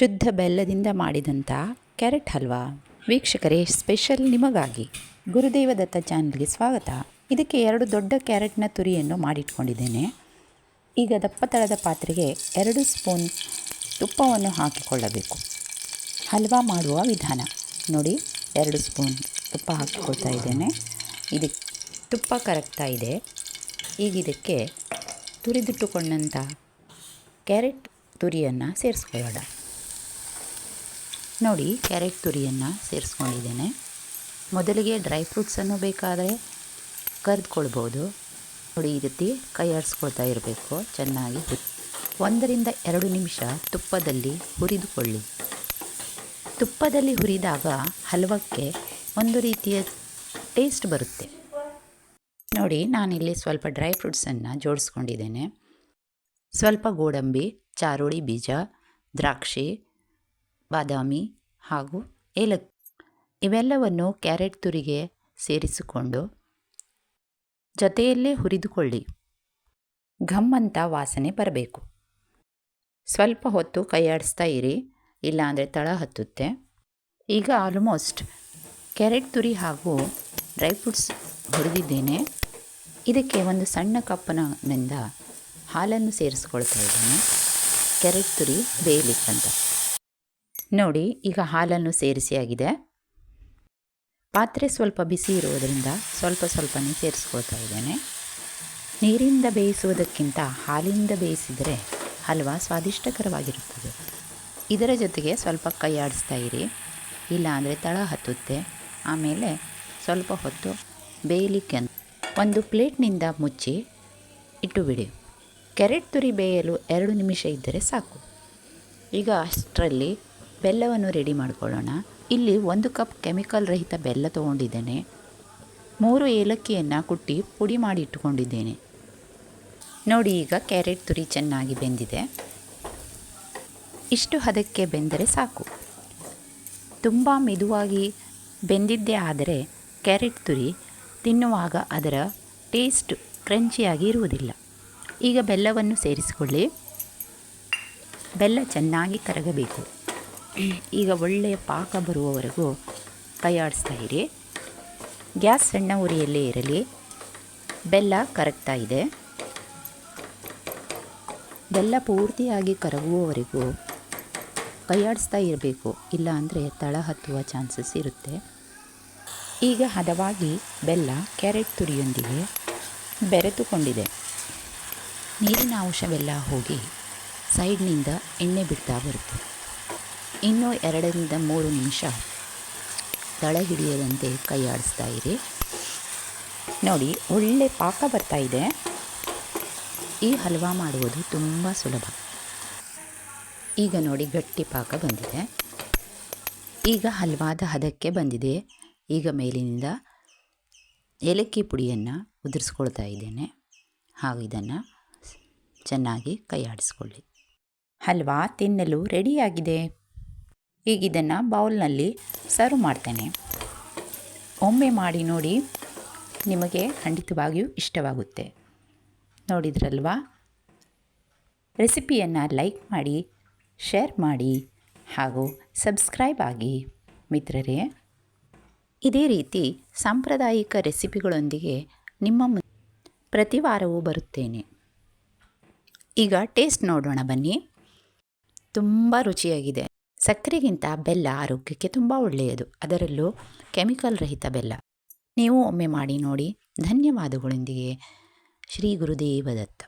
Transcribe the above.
ಶುದ್ಧ ಬೆಲ್ಲದಿಂದ ಮಾಡಿದಂಥ ಕ್ಯಾರೆಟ್ ಹಲ್ವಾ. ವೀಕ್ಷಕರೇ, ಸ್ಪೆಷಲ್ ನಿಮಗಾಗಿ ಗುರುದೇವ ದತ್ತ ಚಾನಲ್ಗೆ ಸ್ವಾಗತ. ಇದಕ್ಕೆ ಎರಡು ದೊಡ್ಡ ಕ್ಯಾರೆಟ್ನ ತುರಿಯನ್ನು ಮಾಡಿಟ್ಕೊಂಡಿದ್ದೇನೆ. ಈಗ ದಪ್ಪ ತಳದ ಪಾತ್ರೆಗೆ ಎರಡು ಸ್ಪೂನ್ ತುಪ್ಪವನ್ನು ಹಾಕಿಕೊಳ್ಳಬೇಕು. ಹಲ್ವಾ ಮಾಡುವ ವಿಧಾನ. ನೋಡಿ, ಎರಡು ಸ್ಪೂನ್ ತುಪ್ಪ ಹಾಕಿಕೊಳ್ತಾ ಇದ್ದೇನೆ. ಇದಕ್ಕೆ ತುಪ್ಪ ಕರಗ್ತಾ ಇದೆ. ಈಗ ಇದಕ್ಕೆ ತುರಿದಿಟ್ಟುಕೊಂಡಂಥ ಕ್ಯಾರೆಟ್ ತುರಿಯನ್ನು ಸೇರಿಸ್ಕೊಳ್ಳೋಣ. ನೋಡಿ ಕ್ಯಾರೆಟ್ ತುರಿಯನ್ನು ಸೇರಿಸ್ಕೊಂಡಿದ್ದೇನೆ. ಮೊದಲಿಗೆ ಡ್ರೈ ಫ್ರೂಟ್ಸನ್ನು ಬೇಕಾದರೆ ಕರೆದುಕೊಳ್ಬೋದು. ನೋಡಿ ಈ ರೀತಿ ಕೈ ಆಡಿಸ್ಕೊಳ್ತಾ ಇರಬೇಕು, ಚೆನ್ನಾಗಿ. ಒಂದರಿಂದ ಎರಡು ನಿಮಿಷ ತುಪ್ಪದಲ್ಲಿ ಹುರಿದುಕೊಳ್ಳಿ. ತುಪ್ಪದಲ್ಲಿ ಹುರಿದಾಗ ಹಲ್ವಕ್ಕೆ ಒಂದು ರೀತಿಯ ಟೇಸ್ಟ್ ಬರುತ್ತೆ. ನೋಡಿ, ನಾನಿಲ್ಲಿ ಸ್ವಲ್ಪ ಡ್ರೈ ಫ್ರೂಟ್ಸನ್ನು ಜೋಡಿಸ್ಕೊಂಡಿದ್ದೇನೆ. ಸ್ವಲ್ಪ ಗೋಡಂಬಿ, ಚಾರೋಳಿ ಬೀಜ, ದ್ರಾಕ್ಷಿ ಬಾದಾಮಿ ಹಾಗೂ ಏಲಕ್ಕಿ. ಇವೆಲ್ಲವನ್ನು ಕ್ಯಾರೆಟ್ ತುರಿಗೆ ಸೇರಿಸಿಕೊಂಡು ಜೊತೆಯಲ್ಲೇ ಹುರಿದುಕೊಳ್ಳಿ. ಘಮ್ ಅಂತ ವಾಸನೆ ಬರಬೇಕು. ಸ್ವಲ್ಪ ಹೊತ್ತು ಕೈಯಾಡಿಸ್ತಾ ಇರಿ, ಇಲ್ಲಾಂದರೆ ತಳ ಹತ್ತುತ್ತೆ. ಈಗ ಆಲ್ಮೋಸ್ಟ್ ಕ್ಯಾರೆಟ್ ತುರಿ ಹಾಗೂ ಡ್ರೈ ಫ್ರೂಟ್ಸ್ ಹುರಿದಿದ್ದೇನೆ. ಇದಕ್ಕೆ ಒಂದು ಸಣ್ಣ ಕಪ್ಪನಿಂದ ಹಾಲನ್ನು ಸೇರಿಸ್ಕೊಳ್ತಾ ಇದ್ದೇನೆ. ಕ್ಯಾರೆಟ್ ತುರಿ ಬೇಯಲಿಕ್ಕಂತ. ನೋಡಿ, ಈಗ ಹಾಲನ್ನು ಸೇರಿಸಿಯಾಗಿದೆ ಪಾತ್ರೆ ಸ್ವಲ್ಪ ಬಿಸಿ ಇರುವುದರಿಂದ ಸ್ವಲ್ಪ ಸ್ವಲ್ಪನೇ ಸೇರಿಸ್ಕೊಳ್ತಾ ಇದ್ದೇನೆ. ನೀರಿಂದ ಬೇಯಿಸುವುದಕ್ಕಿಂತ ಹಾಲಿಂದ ಬೇಯಿಸಿದರೆ ಹಲ್ವಾ ಸ್ವಾದಿಷ್ಟಕರವಾಗಿರುತ್ತದೆ. ಇದರ ಜೊತೆಗೆ ಸ್ವಲ್ಪ ಕೈ ಆಡಿಸ್ತಾ ಇರಿ. ಇಲ್ಲಾಂದರೆ ತಳ ಹತ್ತುತ್ತೆ. ಆಮೇಲೆ ಸ್ವಲ್ಪ ಹೊತ್ತು ಬೇಯಲಿಕ್ಕೆ ಒಂದು ಪ್ಲೇಟ್ನಿಂದ ಮುಚ್ಚಿ ಇಟ್ಟುಬಿಡಿ ಕೆರೆಟ್ ತುರಿ ಬೇಯಲು ಎರಡು ನಿಮಿಷ ಇದ್ದರೆ ಸಾಕು. ಈಗ ಅಷ್ಟರಲ್ಲಿ ಬೆಲ್ಲವನ್ನು ರೆಡಿ ಮಾಡಿಕೊಳ್ಳೋಣ. ಇಲ್ಲಿ ಒಂದು ಕಪ್ ಕೆಮಿಕಲ್ ರಹಿತ ಬೆಲ್ಲ ತೊಗೊಂಡಿದ್ದೇನೆ. ಮೂರು ಏಲಕ್ಕಿಯನ್ನು ಕುಟ್ಟಿ ಪುಡಿ ಮಾಡಿ ಇಟ್ಟುಕೊಂಡಿದ್ದೇನೆ. ನೋಡಿ ಈಗ ಕ್ಯಾರೆಟ್ ತುರಿ ಚೆನ್ನಾಗಿ ಬೆಂದಿದೆ. ಇಷ್ಟು ಹದಕ್ಕೆ ಬೆಂದರೆ ಸಾಕು. ತುಂಬ ಮೆದುವಾಗಿ ಬೆಂದಿದ್ದೇ ಆದರೆ ಕ್ಯಾರೆಟ್ ತುರಿ ತಿನ್ನುವಾಗ ಅದರ ಟೇಸ್ಟ್ ಕ್ರಂಚಿಯಾಗಿ ಇರುವುದಿಲ್ಲ. ಈಗ ಬೆಲ್ಲವನ್ನು ಸೇರಿಸಿಕೊಳ್ಳಿ. ಬೆಲ್ಲ ಚೆನ್ನಾಗಿ ಕರಗಬೇಕು. ಈಗ ಒಳ್ಳೆಯ ಪಾಕ ಬರುವವರೆಗೂ ಕೈಯಾಡಿಸ್ತಾ ಇರಿ. ಗ್ಯಾಸ್ ಸಣ್ಣ ಉರಿಯಲ್ಲೇ ಇರಲಿ. ಬೆಲ್ಲ ಕರಗ್ತಾ ಇದೆ. ಬೆಲ್ಲ ಪೂರ್ತಿಯಾಗಿ ಕರಗುವವರೆಗೂ ಕೈಯಾಡಿಸ್ತಾ ಇರಬೇಕು. ಇಲ್ಲ ಅಂದರೆ ತಳ ಹತ್ತುವ ಚಾನ್ಸಸ್ ಇರುತ್ತೆ. ಈಗ ಹದವಾಗಿ ಬೆಲ್ಲ ಕ್ಯಾರೆಟ್ ತುರಿಯೊಂದಿಗೆ ಬೆರೆತುಕೊಂಡಿದೆ. ನೀರಿನ ಅಂಶವೆಲ್ಲ ಹೋಗಿ ಸೈಡ್ನಿಂದ ಎಣ್ಣೆ ಬಿಡ್ತಾ ಬರುತ್ತೆ. ಇನ್ನೂ ಎರಡರಿಂದ ಮೂರು ನಿಮಿಷ ತಳ ಹಿಡಿಯದಂತೆ ಕೈ ಆಡಿಸ್ತಾ ಇರಿ. ನೋಡಿ, ಒಳ್ಳೆ ಪಾಕ ಬರ್ತಾ ಇದೆ. ಈ ಹಲ್ವಾ ಮಾಡುವುದು ತುಂಬ ಸುಲಭ. ಈಗ ನೋಡಿ, ಗಟ್ಟಿ ಪಾಕ ಬಂದಿದೆ. ಈಗ ಹಲ್ವಾದ ಹದಕ್ಕೆ ಬಂದಿದೆ. ಈಗ ಮೇಲಿನಿಂದ ಏಲಕ್ಕಿ ಪುಡಿಯನ್ನು ಉದುರಿಸ್ಕೊಳ್ತಾ ಇದ್ದೇನೆ. ಹಾಗೂ ಇದನ್ನು ಚೆನ್ನಾಗಿ ಕೈ ಆಡಿಸ್ಕೊಳ್ಳಿ ಹಲ್ವಾ ತಿನ್ನಲು ರೆಡಿಯಾಗಿದೆ. ಈಗ ಇದನ್ನು ಬೌಲ್ನಲ್ಲಿ ಸರ್ವ್ ಮಾಡ್ತೇನೆ. ಒಮ್ಮೆ ಮಾಡಿ ನೋಡಿ ನಿಮಗೆ ಖಂಡಿತವಾಗಿಯೂ ಇಷ್ಟವಾಗುತ್ತೆ. ನೋಡಿದ್ರಲ್ವಾ? ರೆಸಿಪಿಯನ್ನು ಲೈಕ್ ಮಾಡಿ, ಶೇರ್ ಮಾಡಿ ಹಾಗೂ ಸಬ್ಸ್ಕ್ರೈಬ್ ಆಗಿ ಮಿತ್ರರೇ. ಇದೇ ರೀತಿ ಸಾಂಪ್ರದಾಯಿಕ ರೆಸಿಪಿಗಳೊಂದಿಗೆ ನಿಮ್ಮ ಪ್ರತಿ ವಾರವೂ ಬರುತ್ತೇನೆ. ಈಗ ಟೇಸ್ಟ್ ನೋಡೋಣ ಬನ್ನಿ. ತುಂಬ ರುಚಿಯಾಗಿದೆ. ಸಕ್ಕರೆಗಿಂತ ಬೆಲ್ಲ ಆರೋಗ್ಯಕ್ಕೆ ತುಂಬ ಒಳ್ಳೆಯದು. ಅದರಲ್ಲೂ ಕೆಮಿಕಲ್ ರಹಿತ ಬೆಲ್ಲ. ನೀವು ಒಮ್ಮೆ ಮಾಡಿ ನೋಡಿ. ಧನ್ಯವಾದಗಳೊಂದಿಗೆ ಶ್ರೀ ಗುರುದೇವ ದತ್ತ